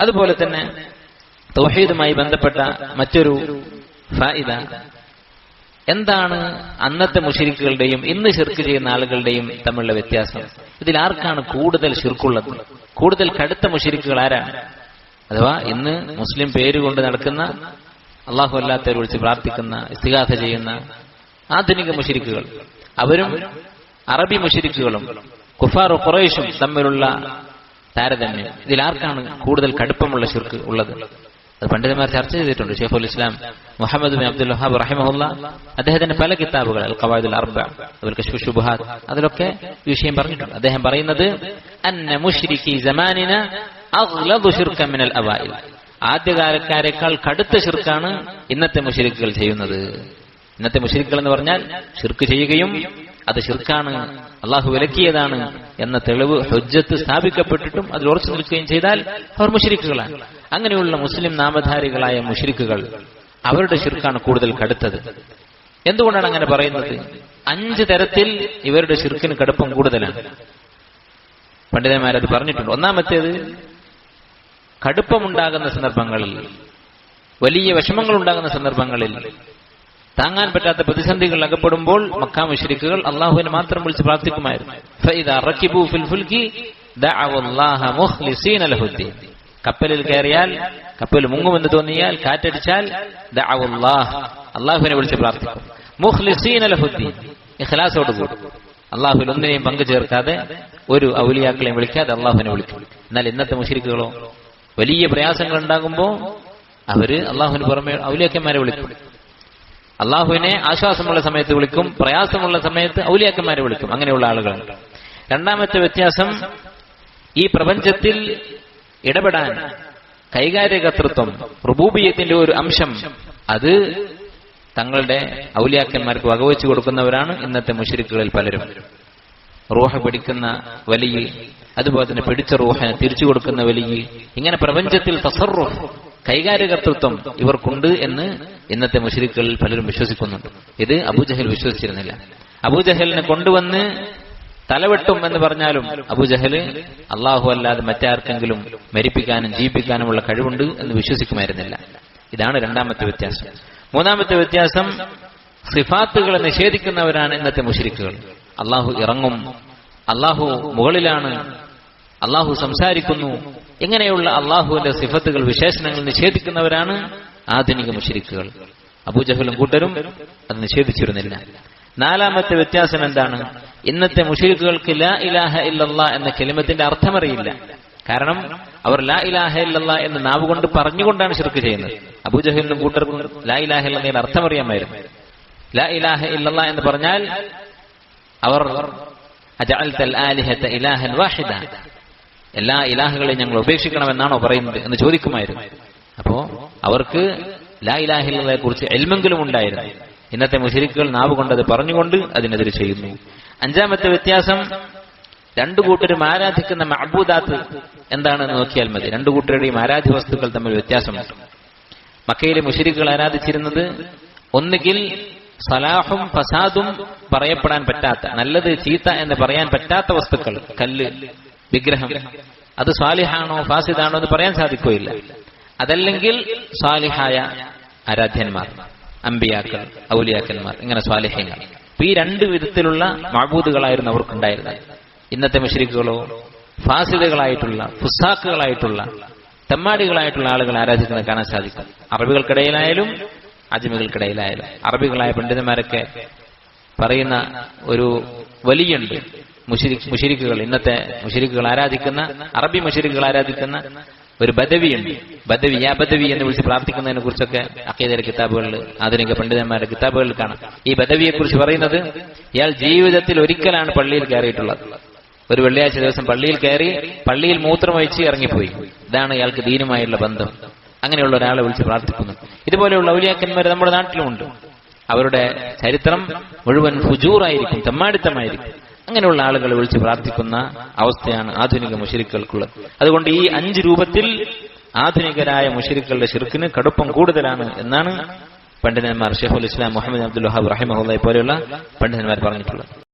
അതുപോലെ തന്നെ തൗഹീദുമായി ബന്ധപ്പെട്ട മറ്റൊരു ഫായിദ. എന്താണ് അന്നത്തെ മുഷിരിക്കുകളുടെയും ഇന്ന് ശിർക്ക് ചെയ്യുന്ന ആളുകളുടെയും തമ്മിലുള്ള വ്യത്യാസം? ഇതിൽ ആർക്കാണ് കൂടുതൽ ഷിർക്കുള്ളത് കൂടുതൽ കടുത്ത മുഷിരിക്കുകൾ ആരാണ്? അഥവാ ഇന്ന് മുസ്ലിം പേരുകൊണ്ട് നടക്കുന്ന അള്ളാഹു അല്ലാത്തവരെ വിളിച്ച് പ്രാർത്ഥിക്കുന്ന ഇസ്തിഗാഥ ചെയ്യുന്ന ആധുനിക മുഷിരിക്കുകൾ. അവരും അറബി മുഷിരിക്കുകളും കുഫാർ ഖുറൈഷും തമ്മിലുള്ള താരതമ്യം. ഇതിൽ ആർക്കാണ് കൂടുതൽ കടുപ്പമുള്ള ശിർക്ക് ഉള്ളത്? അത് പണ്ഡിതന്മാർ ചർച്ച ചെയ്തിട്ടുണ്ട്. ഷെയ്ഖുൽ ഇസ്ലാം മുഹമ്മദ് ബിൻ അബ്ദുൽ വഹാബ് റഹിമഹുല്ല അദ്ദേഹത്തിന്റെ പല കിതാബുകൾ അൽ കവാദുൽ അർബ അതുപോലെ അതിലൊക്കെ ഈ വിഷയം പറഞ്ഞിട്ടുണ്ട്. അദ്ദേഹം പറയുന്നത് അന്ന മുഷ്രിഖി മിനൽ അവായിൽ ആദ്യകാലക്കാരെക്കാൾ കടുത്ത ശിർക്കാണ് ഇന്നത്തെ മുഷരിക്കുകൾ ചെയ്യുന്നത്. ഇന്നത്തെ മുഷരിക്കുകൾ എന്ന് പറഞ്ഞാൽ ഷിർക്ക് ചെയ്യുകയും അത് ശിർക്കാണ്. അള്ളാഹു വിലക്കിയതാണ് എന്ന തെളിവ് ഹുജ്ജത്ത് സ്ഥാപിക്കപ്പെട്ടിട്ടും അതിൽ ഉറച്ചു നിൽക്കുകയും ചെയ്താൽ അവർ മുഷരിക്കുകളാണ്. അങ്ങനെയുള്ള മുസ്ലിം നാമധാരികളായ മുഷരിക്കുകൾ അവരുടെ ശിർക്കാണ് കൂടുതൽ കടുത്തത്. എന്തുകൊണ്ടാണ് അങ്ങനെ പറയുന്നത്? അഞ്ച് തരത്തിൽ ഇവരുടെ ശിർക്കിന് കടുപ്പം കൂടുതലാണ്. പണ്ഡിതന്മാരത് പറഞ്ഞിട്ടുണ്ട്. ഒന്നാമത്തേത് കടുപ്പമുണ്ടാകുന്ന സന്ദർഭങ്ങളിൽ വലിയ വിഷമങ്ങൾ ഉണ്ടാകുന്ന സന്ദർഭങ്ങളിൽ താങ്ങാൻ പറ്റാത്ത പ്രതിസന്ധികൾ അകപ്പെടുമ്പോൾ മക്കാ മുഷരിക്കുകൾ അള്ളാഹുവിനെ മാത്രം വിളിച്ച് പ്രാർത്ഥിക്കുമായിരുന്നു. കപ്പലിൽ കയറിയാൽ കപ്പൽ മുങ്ങുമെന്ന് തോന്നിയാൽ കാറ്റടിച്ചാൽ അള്ളാഹുവിനെ വിളിച്ച് പ്രാർത്ഥിക്കും. ലഹുദ്ദീൻ. ഇഖ്ലാസോട് കൂടും. അള്ളാഹുവിൽ ഒന്നിനെയും പങ്കു ചേർക്കാതെ ഒരു ഔലിയാക്കളെയും വിളിക്കാതെ അള്ളാഹുവിനെ വിളിക്കും. എന്നാൽ ഇന്നത്തെ മുഷിരിക്കുകളോ വലിയ പ്രയാസങ്ങൾ ഉണ്ടാകുമ്പോൾ അവർ അള്ളാഹുവിന് പുറമെ ഔലിയാക്കന്മാരെ വിളിക്കും. അള്ളാഹുവിനെ ആശ്വാസമുള്ള സമയത്ത് വിളിക്കും പ്രയാസമുള്ള സമയത്ത് ഔലിയാക്കന്മാരെ വിളിക്കും. അങ്ങനെയുള്ള ആളുകളുണ്ട് രണ്ടാമത്തെ വ്യത്യാസം ഈ പ്രപഞ്ചത്തിൽ ഇടപെടാൻ കൈകാര്യകർത്തൃത്വം റുബൂബിയത്തിന്റെ ഒരു അംശം അത് തങ്ങളുടെ ഔലിയാക്കന്മാർക്ക് വകവെച്ചു കൊടുക്കുന്നവരാണ് ഇന്നത്തെ മുഷരിക്കുകളിൽ പലരും. റൂഹ പിടിക്കുന്ന വലിയ അതുപോലെ തന്നെ പിടിച്ച റൂഹനെ തിരിച്ചു കൊടുക്കുന്ന വലിയ ഇങ്ങനെ പ്രപഞ്ചത്തിൽ തസറുഫ് കൈകാര്യകർത്തൃത്വം ഇവർക്കുണ്ട് എന്ന് ഇന്നത്തെ മുഷരിക്കുകളിൽ പലരും വിശ്വസിക്കുന്നുണ്ട്. ഇത് അബൂജഹൽ വിശ്വസിച്ചിരുന്നില്ല. അബൂജഹലിനെ കൊണ്ടുവന്ന് തലവെട്ടും എന്ന് പറഞ്ഞാലും അബുജഹൽ അള്ളാഹു അല്ലാതെ മറ്റാർക്കെങ്കിലും മരിപ്പിക്കാനും ജീവിപ്പിക്കാനുമുള്ള കഴിവുണ്ട് എന്ന് വിശ്വസിക്കുമായിരുന്നില്ല. ഇതാണ് രണ്ടാമത്തെ വ്യത്യാസം. മൂന്നാമത്തെ വ്യത്യാസം സിഫാത്തുകളെ നിഷേധിക്കുന്നവരാണ് ഇന്നത്തെ മുഷരിക്കുകൾ അള്ളാഹു ഇറങ്ങും അള്ളാഹു മുകളിലാണ് അള്ളാഹു സംസാരിക്കുന്നു. ഇങ്ങനെയുള്ള അള്ളാഹുവിന്റെ സിഫത്തുകൾ വിശേഷണങ്ങൾ നിഷേധിക്കുന്നവരാണ് ആധുനിക മുഷരിക്കുകൾ. അബൂജഹലും കൂട്ടരും അത് നിഷേധിച്ചിരുന്നില്ല. നാലാമത്തെ വ്യത്യാസം എന്താണ്? ഇന്നത്തെ മുഷരിക്കുകൾക്ക് ലാ ഇലാഹ ഇല്ലല്ലാ എന്ന കെലിമത്തിന്റെ അർത്ഥമറിയില്ല. കാരണം അവർ ലാ ഇലാഹ ഇല്ലല്ലാ എന്ന് നാവ് കൊണ്ട് പറഞ്ഞുകൊണ്ടാണ് ശിർക്ക് ചെയ്യുന്നത്. അബൂജഹലിനും കൂട്ടർക്കും ലാ ഇലാഹ ഇല്ലെന്നതിന്റെ അർത്ഥമറിയാമായിരുന്നു. ലാ ഇലാഹ ഇല്ലല്ലാ എന്ന് പറഞ്ഞാൽ അവർ വാഹിദ. എല്ലാ ഇലാഹകളെയും ഞങ്ങൾ ഉപേക്ഷിക്കണമെന്നാണോ പറയുന്നത് എന്ന് ചോദിക്കുമായിരുന്നു. അപ്പോ അവർക്ക് ലാ ഇലാഹില്ലയെ കുറിച്ച് എൽമെങ്കിലും ഉണ്ടായിരുന്നു. ഇന്നത്തെ മുഷരിക്കുകൾ നാവ് കൊണ്ടത് പറഞ്ഞുകൊണ്ട് അതിനെതിരെ ചെയ്യുന്നു. അഞ്ചാമത്തെ വ്യത്യാസം രണ്ടു കൂട്ടരും ആരാധിക്കുന്ന മഅബൂദാത്ത് എന്താണെന്ന് നോക്കിയാൽ മതി. രണ്ടു കൂട്ടരുടെയും ആരാധ്യ വസ്തുക്കൾ തമ്മിൽ വ്യത്യാസമുണ്ട്. മക്കയിലെ മുഷരിക്കുകൾ ആരാധിച്ചിരുന്നത് ഒന്നുകിൽ സലാഹും ഫസാദും പറയപ്പെടാൻ പറ്റാത്ത നല്ലത് ചീത്ത എന്ന് പറയാൻ പറ്റാത്ത വസ്തുക്കൾ കല്ല് വിഗ്രഹം. അത് സ്വാലിഹാണോ ഫാസിദാണോ എന്ന് പറയാൻ സാധിക്കുകയില്ല. അതല്ലെങ്കിൽ സ്വാലിഹായ ആരാധ്യന്മാർ അമ്പിയാക്കൾ ഔലിയാക്കന്മാർ ഇങ്ങനെ സ്വാലിഹ്യങ്ങൾ ഈ രണ്ട് വിധത്തിലുള്ള മാബൂദുകളായിരുന്നു അവർക്കുണ്ടായിരുന്നത്. ഇന്നത്തെ മുഷരിക്കുകളോ ഫാസിദുകളായിട്ടുള്ള ഫുസാക്കുകളായിട്ടുള്ള തെമ്മാടികളായിട്ടുള്ള ആളുകൾ ആരാധിക്കുന്നത് കാണാൻ സാധിക്കും. അറബികൾക്കിടയിലായാലും അജ്മികൾക്കിടയിലായാലും. അറബികളായ പണ്ഡിതന്മാരൊക്കെ പറയുന്ന ഒരു വലിയുണ്ട്. മുഷിരിക്കുകൾ ഇന്നത്തെ മുഷിരിക്കുകൾ ആരാധിക്കുന്ന അറബി മുഷിരിക്കുകൾ ആരാധിക്കുന്ന ഒരു ബദവിയുണ്ട്. ബദവി യാ ബദവി എന്ന് വിളിച്ച് പ്രാർത്ഥിക്കുന്നതിനെ കുറിച്ചൊക്കെ അക്കേതര കിതാബുകളിൽ ആധുനിക പണ്ഡിതന്മാരുടെ കിതാബുകളിൽ കാണാം. ഈ ബദവിയെ കുറിച്ച് പറയുന്നത് ഇയാൾ ജീവിതത്തിൽ ഒരിക്കലാണ് പള്ളിയിൽ കയറിയിട്ടുള്ളത്. ഒരു വെള്ളിയാഴ്ച ദിവസം പള്ളിയിൽ കയറി പള്ളിയിൽ മൂത്രം മൂത്രമൊഴിച്ച് ഇറങ്ങിപ്പോയി. ഇതാണ് ഇയാൾക്ക് ദീനുമായുള്ള ബന്ധം. അങ്ങനെയുള്ള ഒരാളെ വിളിച്ച് പ്രാർത്ഥിക്കുന്നു. ഇതുപോലെയുള്ള ഔലിയാക്കന്മാർ നമ്മുടെ നാട്ടിലുമുണ്ട്. അവരുടെ ചരിത്രം മുഴുവൻ ഫുജൂറായിരിക്കും തെമ്മാടിത്തമായിരിക്കും. അങ്ങനെയുള്ള ആളുകളെ വിളിച്ച് പ്രാർത്ഥിക്കുന്ന അവസ്ഥയാണ് ആധുനിക മുഷരിക്കൾക്കുള്ളത് അതുകൊണ്ട് ഈ അഞ്ച് രൂപത്തിൽ ആധുനികരായ മുഷരിക്കളുടെ ശിർക്കിന് കടുപ്പം കൂടുതലാണ് എന്നാണ് പണ്ഡിതന്മാർ ഷെഹുൽ ഇസ്ലാം മുഹമ്മദ് അബ്ദുൽ വഹാബ് റഹിമഹുല്ലായി പോലെയുള്ള പണ്ഡിതന്മാർ പറഞ്ഞിട്ടുള്ളത്.